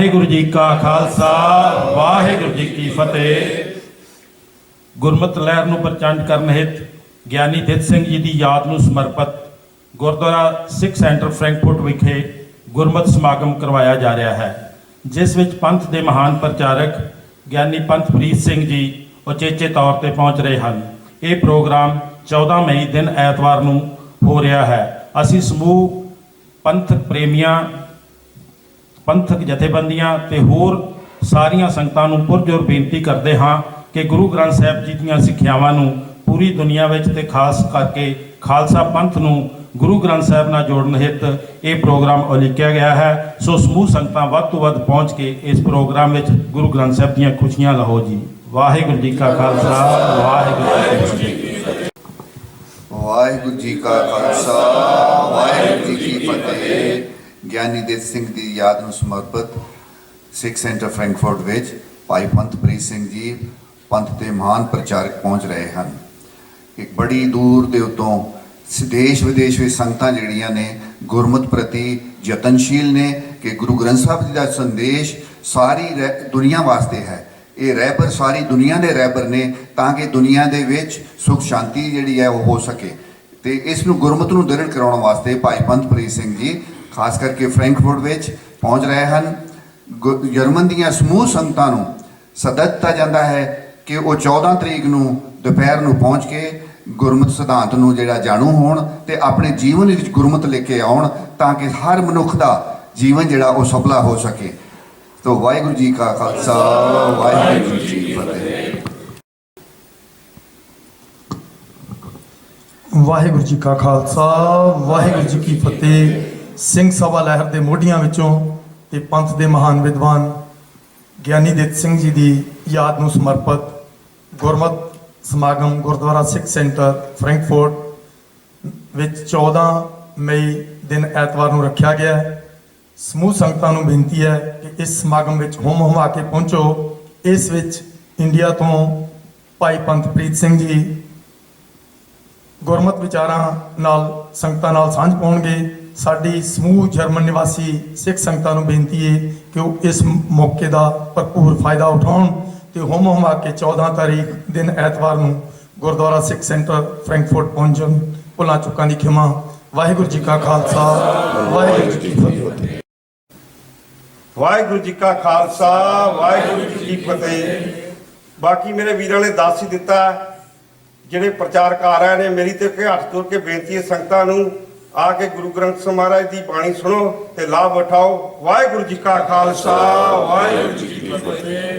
ਵਾਹਿਗੁਰੂ ਜੀ ਕਾ ਖਾਲਸਾ, ਵਾਹਿਗੁਰੂ ਜੀ ਕੀ ਫਤਿਹ। ਗੁਰਮਤ ਲਹਿਰ ਨੂੰ ਪ੍ਰਚੰਡ ਕਰਨ ਹਿਤ ਗਿਆਨੀ ਦਿੱਤ ਸਿੰਘ ਜੀ ਦੀ ਯਾਦ ਨੂੰ ਸਮਰਪਿਤ ਗੁਰਦੁਆਰਾ ਸਿੱਖ ਸੈਂਟਰ ਫਰੈਂਕਫਰਟ ਵਿਖੇ ਗੁਰਮਤ ਸਮਾਗਮ ਕਰਵਾਇਆ ਜਾ ਰਿਹਾ ਹੈ, ਜਿਸ ਵਿੱਚ ਪੰਥ ਦੇ ਮਹਾਨ ਪ੍ਰਚਾਰਕ ਗਿਆਨੀ ਪੰਥ ਪ੍ਰੀਤ ਸਿੰਘ ਜੀ ਉਚੇਚੇ ਤੌਰ ਤੇ ਪਹੁੰਚ ਰਹੇ ਹਨ। ਇਹ ਪ੍ਰੋਗਰਾਮ 14 ਮਈ ਦਿਨ ਐਤਵਾਰ ਨੂੰ ਹੋ ਰਿਹਾ ਹੈ। ਅਸੀਂ ਸਮੂਹ ਪੰਥ ਪ੍ਰੇਮੀਆਂ ਪੰਥਕ ਜਥੇਬੰਦੀਆਂ ਤੇ ਹੋਰ ਸਾਰੀਆਂ ਸੰਗਤਾਂ ਨੂੰ ਪੁਰਜੋਰ ਬੇਨਤੀ ਕਰਦੇ ਹਾਂ ਕਿ ਗੁਰੂ ਗ੍ਰੰਥ ਸਾਹਿਬ ਜੀ ਦੀਆਂ ਸਿੱਖਿਆਵਾਂ ਨੂੰ ਪੂਰੀ ਦੁਨੀਆ ਵਿੱਚ ਤੇ ਖਾਸ ਕਰਕੇ ਖਾਲਸਾ ਪੰਥ ਨੂੰ ਗੁਰੂ ਗ੍ਰੰਥ ਸਾਹਿਬ ਨਾਲ ਜੋੜਨ ਹਿੱਤ ਇਹ ਪ੍ਰੋਗਰਾਮ ਉਲੀਕਿਆ ਗਿਆ ਹੈ। ਸੋ ਸਮੂਹ ਸੰਗਤਾਂ ਵੱਧ ਤੋਂ ਵੱਧ ਪਹੁੰਚ ਕੇ ਇਸ ਪ੍ਰੋਗਰਾਮ ਵਿੱਚ ਗੁਰੂ ਗ੍ਰੰਥ ਸਾਹਿਬ ਦੀਆਂ ਖੁਸ਼ੀਆਂ ਲਹੋ ਜੀ। ਵਾਹਿਗੁਰੂ ਜੀ ਕਾ ਖਾਲਸਾ, ਵਾਹਿਗੁਰੂ ਜੀ ਕੀ ਫਤਿਹ। ਵਾਹਿਗੁਰੂ ਜੀ ਕਾ ਖਾਲਸਾ, ਵਾਹਿਗੁਰੂ ਜੀ ਕੀ ਫਤਿਹ। ਗਿਆਨੀ ਦੇ ਸਿੰਘ ਦੀ ਯਾਦ ਨੂੰ ਸਮਰਪਿਤ ਸਿੱਖ ਸੈਂਟਰ ਫਰੈਂਕਫਰਟ ਵਿੱਚ ਭਾਈ ਪੰਥਪ੍ਰੀਤ ਸਿੰਘ ਜੀ ਪੰਥ ਦੇ ਮਹਾਨ ਪ੍ਰਚਾਰਕ ਪਹੁੰਚ ਰਹੇ ਹਨ। ਇੱਕ ਬੜੀ ਦੂਰ ਦੇ ਉਤੋਂ ਦੇਸ਼ ਵਿਦੇਸ਼ ਵਿੱਚ ਸੰਗਤਾਂ ਜਿਹੜੀਆਂ ਨੇ ਗੁਰਮਤ ਪ੍ਰਤੀ ਯਤਨਸ਼ੀਲ ਨੇ ਕਿ ਗੁਰੂ ਗ੍ਰੰਥ ਸਾਹਿਬ ਜੀ ਦਾ ਸੰਦੇਸ਼ ਸਾਰੀ ਰਹਿ- ਦੁਨੀਆ ਵਾਸਤੇ ਹੈ। ਇਹ ਰਹਿਬਰ ਸਾਰੀ ਦੁਨੀਆ ਦੇ ਰਹਿਬਰ ਨੇ ਤਾਂ ਕਿ ਦੁਨੀਆ ਦੇ ਵਿੱਚ ਸੁਖ ਸ਼ਾਂਤੀ ਜਿਹੜੀ ਹੈ ਉਹ ਹੋ ਸਕੇ। ਤੇ ਇਸ ਨੂੰ ਗੁਰਮਤ ਨੂੰ ਦ੍ਰਿੜ ਕਰਾਉਣ ਵਾਸਤੇ ਭਾਈ ਪੰਥਪ੍ਰੀਤ ਸਿੰਘ ਜੀ ਖਾਸ ਕਰਕੇ ਫਰੈਂਕਫਰਟ ਵਿੱਚ ਪਹੁੰਚ ਰਹੇ ਹਨ। ਗੁ- ਜਰਮਨ ਦੀਆਂ ਸਮੂਹ ਸੰਗਤਾਂ ਨੂੰ ਸੱਦਾ ਦਿੱਤਾ ਜਾਂਦਾ ਹੈ ਕਿ ਉਹ 14 ਤਰੀਕ ਨੂੰ ਦੁਪਹਿਰ ਨੂੰ ਪਹੁੰਚ ਕੇ ਗੁਰਮਤ ਸਿਧਾਂਤ ਨੂੰ ਜਿਹੜਾ ਜਾਣੂ ਹੋਣ ਤੇ ਆਪਣੇ ਜੀਵਨ ਵਿੱਚ ਗੁਰਮਤ ਲੈ ਕੇ ਆਉਣ ਤਾਂ ਕਿ ਹਰ ਮਨੁੱਖ ਦਾ ਜੀਵਨ ਜਿਹੜਾ ਉਹ ਸਫਲਾ ਹੋ ਸਕੇ। ਤੋ ਵਾਹਿਗੁਰੂ ਜੀ ਕਾ ਖਾਲਸਾ, ਵਾਹਿਗੁਰੂ ਜੀ ਕੀ ਫਤਿਹ। ਵਾਹਿਗੁਰੂ ਜੀ ਕਾ ਖਾਲਸਾ, ਵਾਹਿਗੁਰੂ ਜੀ ਕੀ ਫਤਿਹ। ਸਿੰਘ ਸਭਾ ਲਹਿਰ ਦੇ ਮੋਢੀਆਂ ਵਿੱਚੋਂ ਤੇ ਪੰਥ ਦੇ ਮਹਾਨ ਵਿਦਵਾਨ ਗਿਆਨੀ ਦਿੱਤ ਸਿੰਘ ਜੀ ਦੀ ਯਾਦ ਨੂੰ ਸਮਰਪਿਤ ਗੁਰਮਤ ਸਮਾਗਮ ਗੁਰਦੁਆਰਾ ਸਿੱਖ ਸੈਂਟਰ ਫਰੈਂਕਫਰਟ ਵਿੱਚ 14 ਮਈ ਦਿਨ ਐਤਵਾਰ ਨੂੰ ਰੱਖਿਆ ਗਿਆ ਹੈ। ਸਮੂਹ ਸੰਗਤਾਂ ਨੂੰ ਬੇਨਤੀ ਹੈ ਕਿ ਇਸ ਸਮਾਗਮ ਵਿੱਚ ਹੁਮ ਹੁਮਾ ਕੇ ਪਹੁੰਚੋ। ਇਸ ਵਿੱਚ ਇੰਡੀਆ ਤੋਂ ਭਾਈ ਪੰਥਪ੍ਰੀਤ ਸਿੰਘ ਜੀ ਗੁਰਮਤ ਵਿਚਾਰਾਂ ਨਾਲ ਸੰਗਤਾਂ ਨਾਲ ਸਾਂਝ ਪਾਉਣਗੇ। ਸਾਡੀ ਸਮੂਹ ਜਰਮਨ ਨਿਵਾਸੀ ਸਿੱਖ ਸੰਗਤਾਂ ਨੂੰ ਬੇਨਤੀ ਹੈ ਕਿ ਉਹ ਇਸ ਮੌਕੇ ਦਾ ਭਰਪੂਰ ਫਾਇਦਾ ਉਠਾਉਣ ਤੇ ਹੁਮ ਹੁਮਾ ਕੇ 14 ਤਾਰੀਖ ਦਿਨ ਐਤਵਾਰ ਨੂੰ ਗੁਰਦੁਆਰਾ ਸਿੱਖ ਸੈਂਟਰ ਫਰੈਂਕਫਰਟ ਪਹੁੰਚਣ, ਭੁੱਲਾਂ ਚੁੱਕਾਂ ਦੀ ਖਿਮਾ। ਵਾਹਿਗੁਰੂ ਜੀ ਕਾ ਖਾਲਸਾ, ਵਾਹਿਗੁਰੂ ਜੀ ਕੀ ਫਤਿਹ। ਵਾਹਿਗੁਰੂ ਜੀ ਕਾ ਖਾਲਸਾ, ਵਾਹਿਗੁਰੂ ਜੀ ਕੀ ਫਤਿਹ। ਬਾਕੀ ਮੇਰੇ ਵੀਰਾਂ ਨੇ ਦੱਸ ਹੀ ਦਿੱਤਾ, ਜਿਹੜੇ ਪ੍ਰਚਾਰਕ ਆ ਰਹੇ ਨੇ, ਮੇਰੀ ਤੇ ਹੱਥ ਜੋੜ ਕੇ ਬੇਨਤੀ ਹੈ ਸੰਗਤਾਂ ਨੂੰ ਆ ਕੇ ਗੁਰੂ ਗ੍ਰੰਥ ਸਾਹਿਬ ਮਹਾਰਾਜ ਦੀ ਬਾਣੀ ਸੁਣੋ ਤੇ ਲਾਭ ਉਠਾਓ। ਵਾਹਿਗੁਰੂ ਜੀ ਕਾ ਖਾਲਸਾ, ਵਾਹਿਗੁਰੂ ਜੀ ਕੀ ਫਤਿਹ।